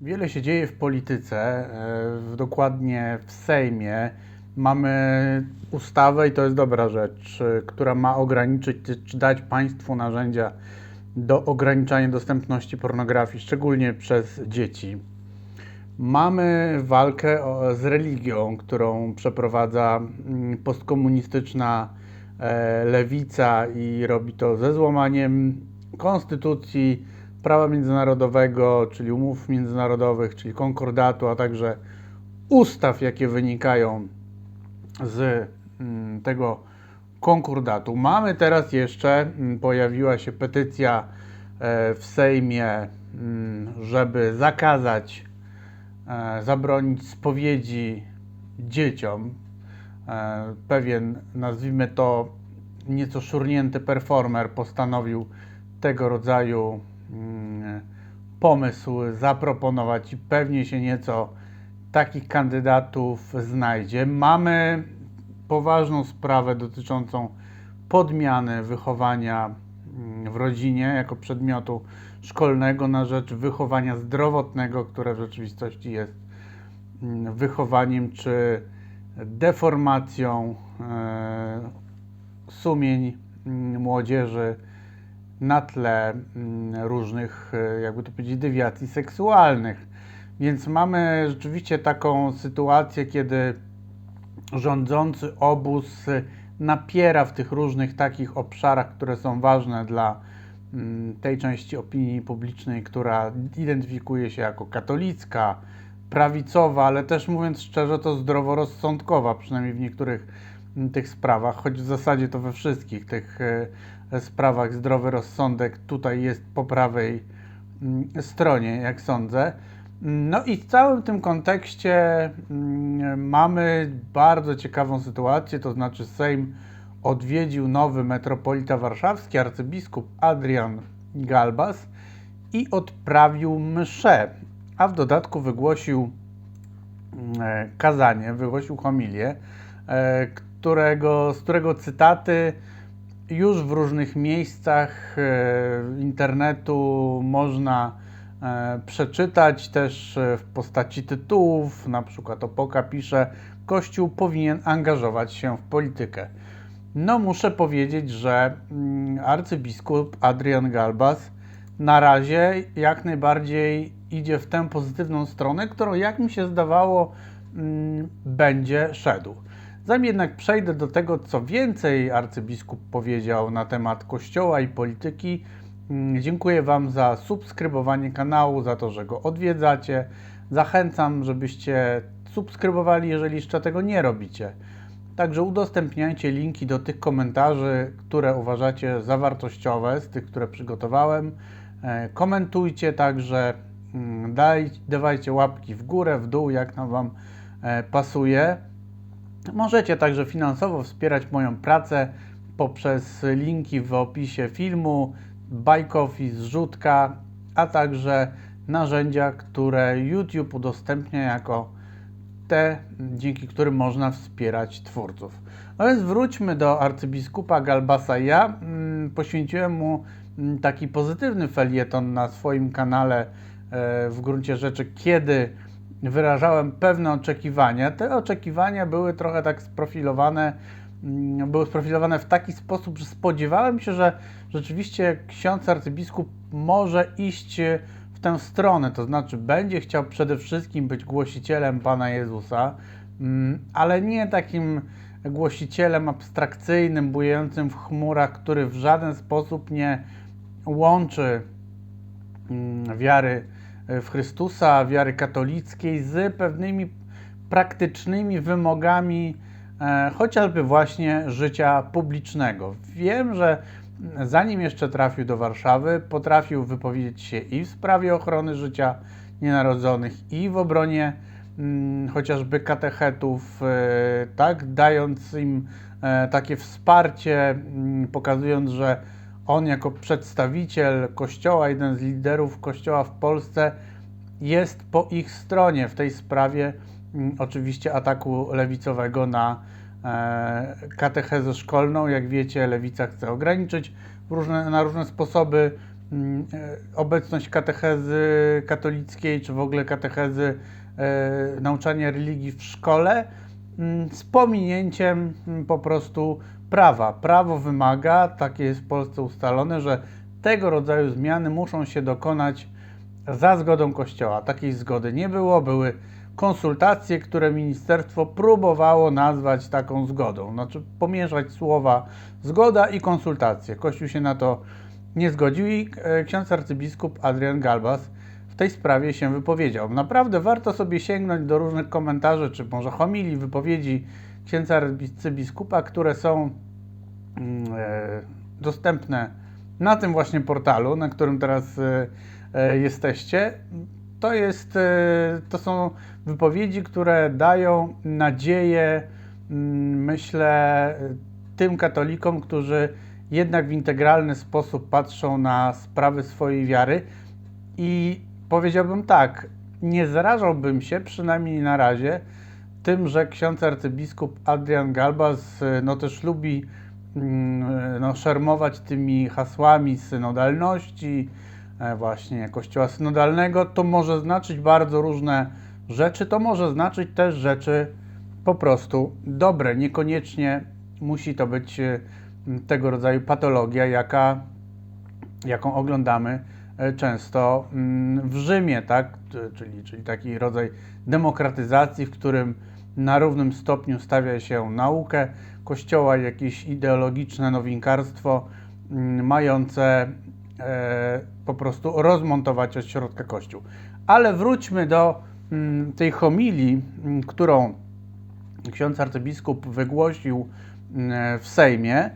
Wiele się dzieje w polityce, e, dokładnie w Sejmie. Mamy ustawę i to jest dobra rzecz, e, która ma ograniczyć czy- dać państwu narzędzia do ograniczania dostępności pornografii, szczególnie przez dzieci. Mamy walkę z religią, którą przeprowadza mm, postkomunistyczna e, lewica i robi to ze złamaniem konstytucji, prawa międzynarodowego, czyli umów międzynarodowych, czyli konkordatu, a także ustaw, jakie wynikają z mm, tego konkordatu. Mamy teraz jeszcze, mm, pojawiła się petycja e, w Sejmie, mm, żeby zakazać e, zabronić spowiedzi dzieciom. E, Pewien, nazwijmy to, nieco szurnięty performer postanowił tego rodzaju pomysł zaproponować i pewnie się nieco takich kandydatów znajdzie. Mamy poważną sprawę dotyczącą podmiany wychowania mm, w rodzinie jako przedmiotu szkolnego na rzecz wychowania zdrowotnego, które w rzeczywistości jest mm, wychowaniem czy deformacją e, sumień mm, młodzieży na tle mm, różnych, e, jakby to powiedzieć, dewiacji seksualnych. Więc mamy rzeczywiście taką sytuację, kiedy rządzący obóz napiera w tych różnych takich obszarach, które są ważne dla mm, tej części opinii publicznej, która identyfikuje się jako katolicka, prawicowa, ale też mówiąc szczerze, to zdroworozsądkowa, przynajmniej w niektórych mm, tych sprawach, choć w zasadzie to we wszystkich tych e, sprawach zdrowy rozsądek tutaj jest po prawej mm, stronie, jak sądzę. No i w całym tym kontekście mm, mamy bardzo ciekawą sytuację, to znaczy Sejm odwiedził nowy metropolita warszawski, arcybiskup Adrian Galbas i odprawił mszę, a w dodatku wygłosił mm, e, kazanie, wygłosił homilię, e, którego, z którego cytaty już w różnych miejscach e, internetu można e, przeczytać, też e, w postaci tytułów. Na przykład Opoka pisze: Kościół powinien angażować się w politykę. No, muszę powiedzieć, że mm, arcybiskup Adrian Galbas na razie jak najbardziej idzie w tę pozytywną stronę, którą, jak mi się zdawało, mm, będzie szedł. Zanim jednak przejdę do tego, co więcej arcybiskup powiedział na temat Kościoła i polityki, mm, dziękuję Wam za subskrybowanie kanału, za to, że go odwiedzacie. Zachęcam, żebyście subskrybowali, jeżeli jeszcze tego nie robicie. Także udostępniajcie linki do tych komentarzy, które uważacie za wartościowe, z tych, które przygotowałem. E, Komentujcie także, mm, daj, dawajcie łapki w górę, w dół, jak nam Wam e, pasuje. Możecie także finansowo wspierać moją pracę poprzez linki w opisie filmu, bajkowi, zrzutka, a także narzędzia, które YouTube udostępnia jako te, dzięki którym można wspierać twórców. No więc wróćmy do arcybiskupa Galbasa. Ja mm, poświęciłem mu mm, taki pozytywny felieton na swoim kanale e, w gruncie rzeczy, kiedy wyrażałem pewne oczekiwania. Te oczekiwania były trochę tak sprofilowane, mm, były sprofilowane w taki sposób, że spodziewałem się, że rzeczywiście ksiądz arcybiskup może iść w tę stronę, to znaczy będzie chciał przede wszystkim być głosicielem Pana Jezusa, mm, ale nie takim głosicielem abstrakcyjnym, bujającym w chmurach, który w żaden sposób nie łączy mm, wiary w Chrystusa, wiary katolickiej z pewnymi praktycznymi wymogami e, chociażby właśnie życia publicznego. Wiem, że zanim jeszcze trafił do Warszawy, potrafił wypowiedzieć się i w sprawie ochrony życia nienarodzonych, i w obronie mm, chociażby katechetów, e, tak, dając im e, takie wsparcie, mm, pokazując, że on jako przedstawiciel Kościoła, jeden z liderów Kościoła w Polsce, jest po ich stronie w tej sprawie, mm, oczywiście ataku lewicowego na e, katechezę szkolną. Jak wiecie, lewica chce ograniczyć różne, na różne sposoby mm, e, obecność katechezy katolickiej, czy w ogóle katechezy e, nauczania religii w szkole, z pominięciem mm, po prostu prawa. Prawo wymaga, takie jest w Polsce ustalone, że tego rodzaju zmiany muszą się dokonać za zgodą Kościoła. Takiej zgody nie było, były konsultacje, które ministerstwo próbowało nazwać taką zgodą. Znaczy pomieszać słowa zgoda i konsultacje. Kościół się na to nie zgodził i e, ksiądz arcybiskup Adrian Galbas w tej sprawie się wypowiedział. Naprawdę warto sobie sięgnąć do różnych komentarzy, czy może homilii, wypowiedzi księdza arcybiskupa, które są mm, e, dostępne na tym właśnie portalu, na którym teraz e, e, jesteście. To, jest, to są wypowiedzi, które dają nadzieję, mm, myślę, tym katolikom, którzy jednak w integralny sposób patrzą na sprawy swojej wiary. I powiedziałbym tak, nie zarażałbym się, przynajmniej na razie, tym, że ksiądz arcybiskup Adrian Galbas no też lubi mm, no, szermować tymi hasłami synodalności, e, właśnie kościoła synodalnego, to może znaczyć bardzo różne rzeczy. To może znaczyć też rzeczy po prostu dobre. Niekoniecznie musi to być e, tego rodzaju patologia, jaka, jaką oglądamy często mm, w Rzymie, tak? czyli, czyli taki rodzaj demokratyzacji, w którym na równym stopniu stawia się naukę Kościoła, jakieś ideologiczne nowinkarstwo mm, mające e, po prostu rozmontować od środka Kościół. Ale wróćmy do mm, tej homilii, którą ksiądz arcybiskup wygłosił w Sejmie.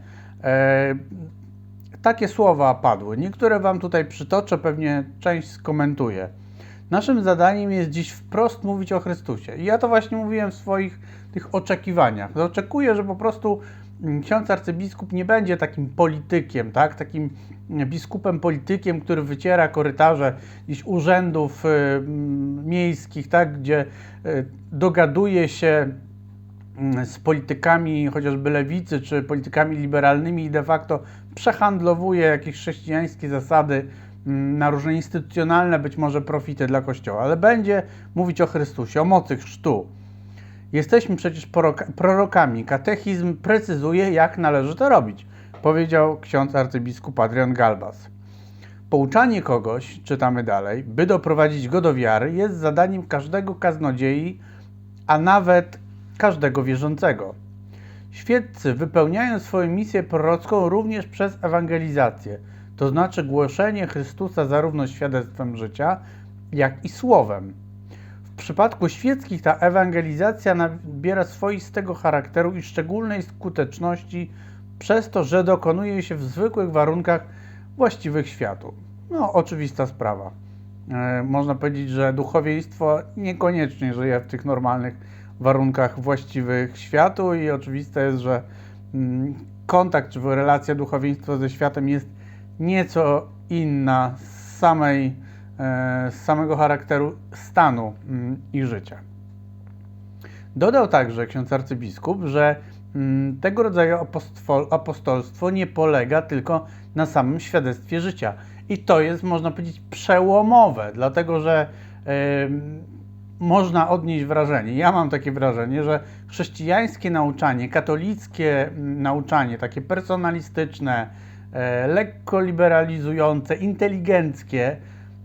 Takie słowa padły. Niektóre Wam tutaj przytoczę, pewnie część skomentuję. Naszym zadaniem jest dziś wprost mówić o Chrystusie. I ja to właśnie mówiłem w swoich tych oczekiwaniach. Oczekuję, że po prostu mm, ksiądz arcybiskup nie będzie takim politykiem, tak? takim biskupem politykiem, który wyciera korytarze gdzieś urzędów y, mm, miejskich, tak? gdzie y, dogaduje się mm, z politykami chociażby lewicy czy politykami liberalnymi i de facto przehandlowuje jakieś chrześcijańskie zasady Mm, na różne instytucjonalne być może profity dla Kościoła, ale będzie mówić o Chrystusie, o mocy chrztu. Jesteśmy przecież prorokami. Katechizm precyzuje, jak należy to robić, powiedział ksiądz arcybiskup Adrian Galbas. Pouczanie kogoś, czytamy dalej, by doprowadzić go do wiary, jest zadaniem każdego kaznodziei, a nawet każdego wierzącego. Świeccy wypełniają swoją misję prorocką również przez ewangelizację – to znaczy głoszenie Chrystusa zarówno świadectwem życia, jak i słowem. W przypadku świeckich ta ewangelizacja nabiera swoistego charakteru i szczególnej skuteczności przez to, że dokonuje się w zwykłych warunkach właściwych światu. No, oczywista sprawa. E, można powiedzieć, że duchowieństwo niekoniecznie żyje w tych normalnych warunkach właściwych światu i oczywiste jest, że mm, kontakt czy relacja duchowieństwa ze światem jest nieco inna z, samej, e, z samego charakteru stanu mm, i życia. Dodał także ksiądz arcybiskup, że mm, tego rodzaju apostolstwo nie polega tylko na samym świadectwie życia. I to jest, można powiedzieć, przełomowe, dlatego że można odnieść wrażenie, ja mam takie wrażenie, że chrześcijańskie nauczanie, katolickie mm, nauczanie, takie personalistyczne, E, lekko liberalizujące, inteligenckie,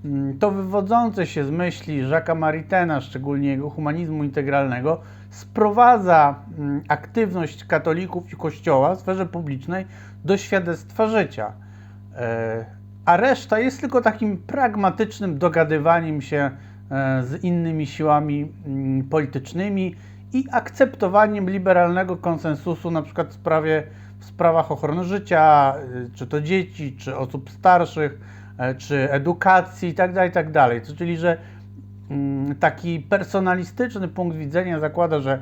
mm, to wywodzące się z myśli Jacques'a Maritena, szczególnie jego humanizmu integralnego, sprowadza mm, aktywność katolików i Kościoła w sferze publicznej do świadectwa życia. E, a reszta jest tylko takim pragmatycznym dogadywaniem się z innymi siłami mm, politycznymi i akceptowaniem liberalnego konsensusu, na przykład w sprawie w sprawach ochrony życia, y, czy to dzieci, czy osób starszych, e, czy edukacji itd., tak itd. Tak czyli, że mm, taki personalistyczny punkt widzenia zakłada, że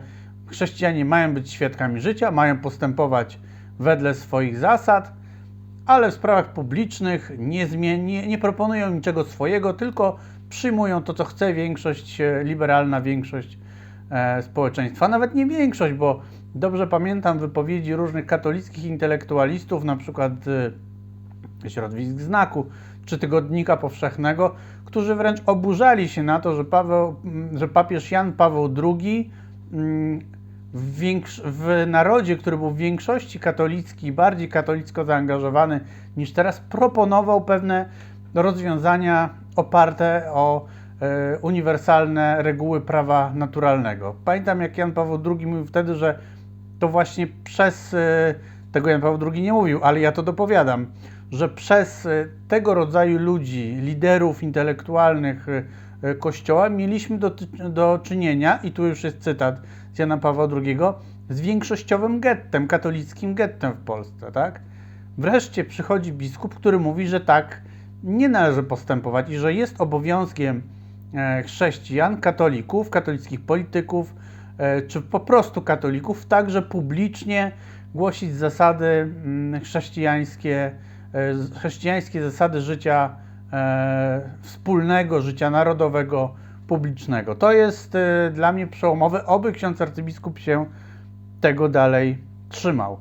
chrześcijanie mają być świadkami życia, mają postępować wedle swoich zasad, ale w sprawach publicznych nie, nie, nie proponują niczego swojego, tylko przyjmują to, co chce większość, e, liberalna większość e, społeczeństwa. Nawet nie większość, bo Dobrze pamiętam wypowiedzi różnych katolickich intelektualistów, na przykład y, środowisk znaku czy tygodnika powszechnego, którzy wręcz oburzali się na to, że, Paweł, że papież Jan Paweł II w, w narodzie, który był w większości katolicki, bardziej katolicko zaangażowany niż teraz, proponował pewne rozwiązania oparte o e, uniwersalne reguły prawa naturalnego. Pamiętam, jak Jan Paweł II mówił wtedy, że to właśnie przez e, tego Jan Paweł II nie mówił, ale ja to dopowiadam, że przez e, tego rodzaju ludzi, liderów intelektualnych Kościoła, mieliśmy do, do czynienia, i tu już jest cytat z Jana Pawła II, z większościowym gettem, katolickim gettem w Polsce, tak? Wreszcie przychodzi biskup, który mówi, że tak nie należy postępować i że jest obowiązkiem e, chrześcijan, katolików, katolickich polityków, e, czy po prostu katolików, także publicznie głosić zasady mm, chrześcijańskie, e, chrześcijańskie zasady życia wspólnego, życia narodowego, publicznego. To jest dla mnie przełomowe. Oby ksiądz arcybiskup się tego dalej trzymał.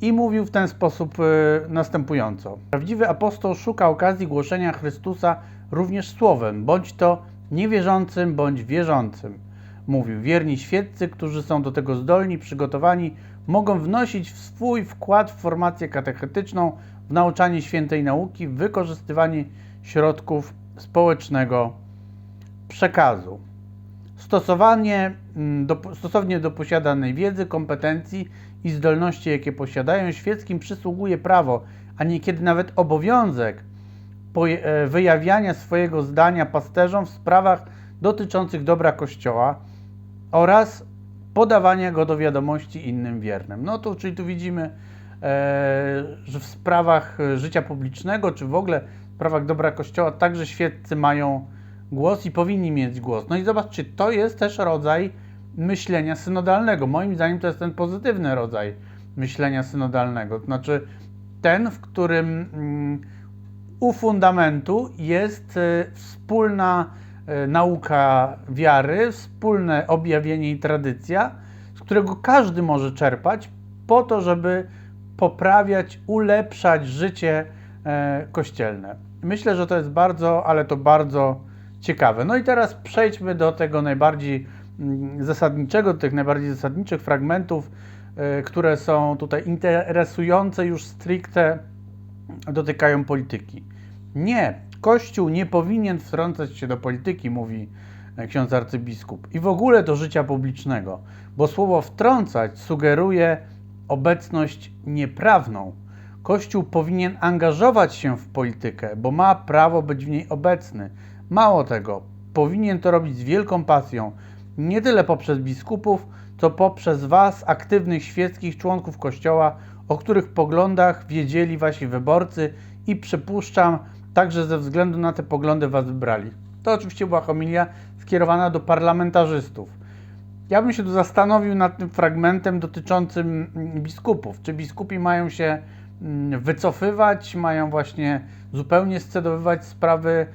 I mówił w ten sposób e, następująco. Prawdziwy apostoł szuka okazji głoszenia Chrystusa również słowem, bądź to niewierzącym, bądź wierzącym. Mówił, wierni świeccy, którzy są do tego zdolni, przygotowani, mogą wnosić w swój wkład w formację katechetyczną, w nauczanie świętej nauki, w wykorzystywanie środków społecznego przekazu. Stosowanie, mm, do, stosownie do posiadanej wiedzy, kompetencji i zdolności, jakie posiadają, świeckim przysługuje prawo, a niekiedy nawet obowiązek e, wyjawiania swojego zdania pasterzom w sprawach dotyczących dobra Kościoła oraz podawania go do wiadomości innym wiernym. No to, czyli tu widzimy, e, że w sprawach e, życia publicznego, czy w ogóle w sprawach dobra Kościoła, także świeccy mają głos i powinni mieć głos. No i zobaczcie, to jest też rodzaj myślenia synodalnego. Moim zdaniem to jest ten pozytywny rodzaj myślenia synodalnego. To znaczy ten, w którym mm, u fundamentu jest e, wspólna e, nauka wiary, wspólne objawienie i tradycja, z którego każdy może czerpać po to, żeby poprawiać, ulepszać życie e, kościelne. Myślę, że to jest bardzo, ale to bardzo ciekawe. No i teraz przejdźmy do tego najbardziej zasadniczego, do tych najbardziej zasadniczych fragmentów, e, które są tutaj interesujące już stricte dotykają polityki. Nie, Kościół nie powinien wtrącać się do polityki, mówi e, ksiądz arcybiskup, i w ogóle do życia publicznego, bo słowo wtrącać sugeruje obecność nieprawną. Kościół powinien angażować się w politykę, bo ma prawo być w niej obecny. Mało tego, powinien to robić z wielką pasją, nie tyle poprzez biskupów, co poprzez Was, aktywnych świeckich członków Kościoła, o których poglądach wiedzieli Wasi wyborcy i przypuszczam, także ze względu na te poglądy Was wybrali. To oczywiście była homilia skierowana do parlamentarzystów. Ja bym się tu zastanowił nad tym fragmentem dotyczącym mm, biskupów. Czy biskupi mają się mm, wycofywać, mają właśnie zupełnie scedowywać sprawy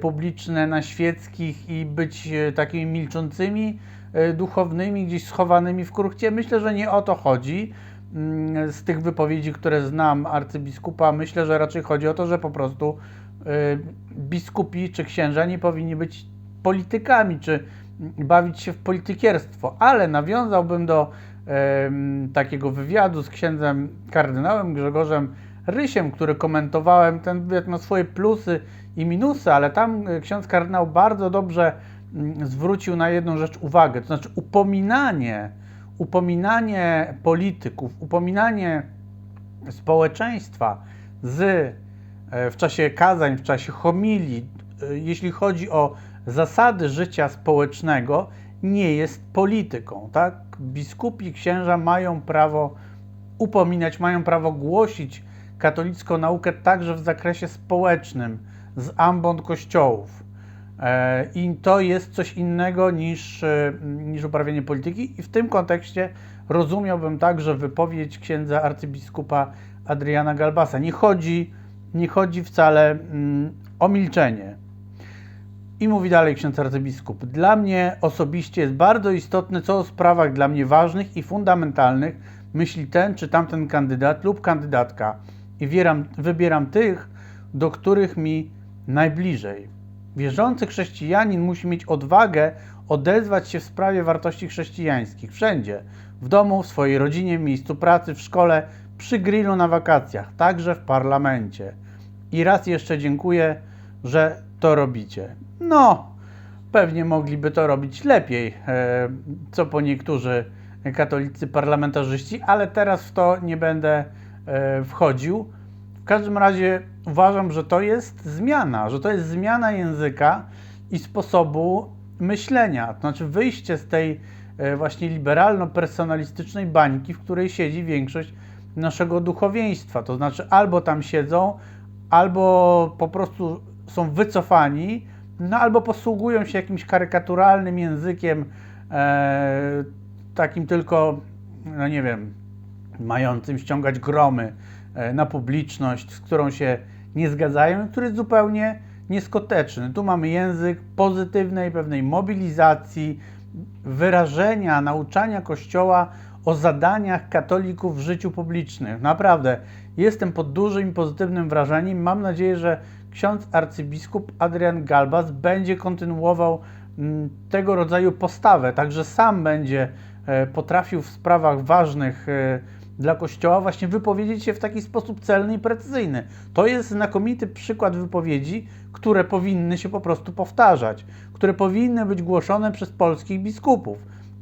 publiczne na świeckich i być e, takimi milczącymi e, duchownymi, gdzieś schowanymi w kruchcie? Myślę, że nie o to chodzi. Mm, Z tych wypowiedzi, które znam arcybiskupa, myślę, że raczej chodzi o to, że po prostu e, biskupi czy księża nie powinni być politykami, czy bawić się w politykierstwo, ale nawiązałbym do takiego wywiadu z księdzem kardynałem Grzegorzem Rysiem, który komentowałem, ten ma swoje plusy i minusy, ale tam e, ksiądz kardynał bardzo dobrze mm, zwrócił na jedną rzecz uwagę, to znaczy upominanie, upominanie polityków, upominanie społeczeństwa z e, w czasie kazań, w czasie homilii, e, jeśli chodzi o zasady życia społecznego, nie jest polityką. Tak? Biskupi, księża mają prawo upominać, mają prawo głosić katolicką naukę także w zakresie społecznym, z ambon kościołów. E, I to jest coś innego niż, e, niż uprawianie polityki, i w tym kontekście rozumiałbym także wypowiedź księdza arcybiskupa Adriana Galbasa. Nie chodzi, nie chodzi wcale mm, o milczenie. I mówi dalej ksiądz arcybiskup. Dla mnie osobiście jest bardzo istotne, co o sprawach dla mnie ważnych i fundamentalnych myśli ten czy tamten kandydat lub kandydatka. I wieram, wybieram tych, do których mi najbliżej. Wierzący chrześcijanin musi mieć odwagę odezwać się w sprawie wartości chrześcijańskich wszędzie w domu, w swojej rodzinie, w miejscu pracy, w szkole, przy grillu na wakacjach, także w parlamencie. I raz jeszcze dziękuję, że to robicie. No, pewnie mogliby to robić lepiej, e, co po niektórzy katolicy parlamentarzyści, ale teraz w to nie będę wchodził. W każdym razie uważam, że to jest zmiana, że to jest zmiana języka i sposobu myślenia. To znaczy wyjście z tej e, właśnie liberalno-personalistycznej bańki, w której siedzi większość naszego duchowieństwa. To znaczy albo tam siedzą, albo po prostu są wycofani, no albo posługują się jakimś karykaturalnym językiem, e, takim tylko, no nie wiem, mającym ściągać gromy e, na publiczność, z którą się nie zgadzają, który jest zupełnie nieskuteczny. Tu mamy język pozytywnej pewnej mobilizacji, wyrażenia, nauczania Kościoła o zadaniach katolików w życiu publicznym. Naprawdę, jestem pod dużym pozytywnym wrażeniem. Mam nadzieję, że ksiądz arcybiskup Adrian Galbas będzie kontynuował mm, tego rodzaju postawę, także sam będzie e, potrafił w sprawach ważnych e, dla Kościoła właśnie wypowiedzieć się w taki sposób celny i precyzyjny. To jest znakomity przykład wypowiedzi, które powinny się po prostu powtarzać, które powinny być głoszone przez polskich biskupów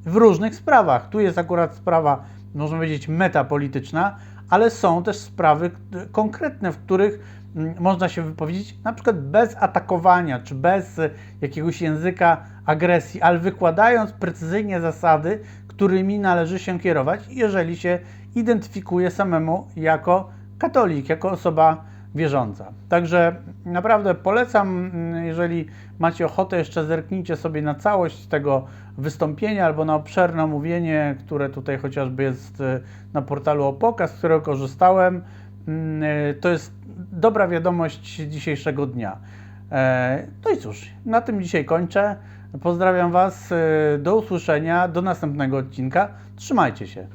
w różnych sprawach. Tu jest akurat sprawa, można powiedzieć, metapolityczna, ale są też sprawy konkretne, w których można się wypowiedzieć, na przykład bez atakowania czy bez e, jakiegoś języka agresji, ale wykładając precyzyjnie zasady, którymi należy się kierować, jeżeli się identyfikuje samemu jako katolik, jako osoba wierząca. Także naprawdę polecam, jeżeli macie ochotę, jeszcze zerknijcie sobie na całość tego wystąpienia albo na obszerne omówienie, które tutaj chociażby jest e, na portalu Opoka, z którego korzystałem. E, To jest dobra wiadomość dzisiejszego dnia. E, No i cóż, na tym dzisiaj kończę. Pozdrawiam Was, e, do usłyszenia, do następnego odcinka. Trzymajcie się.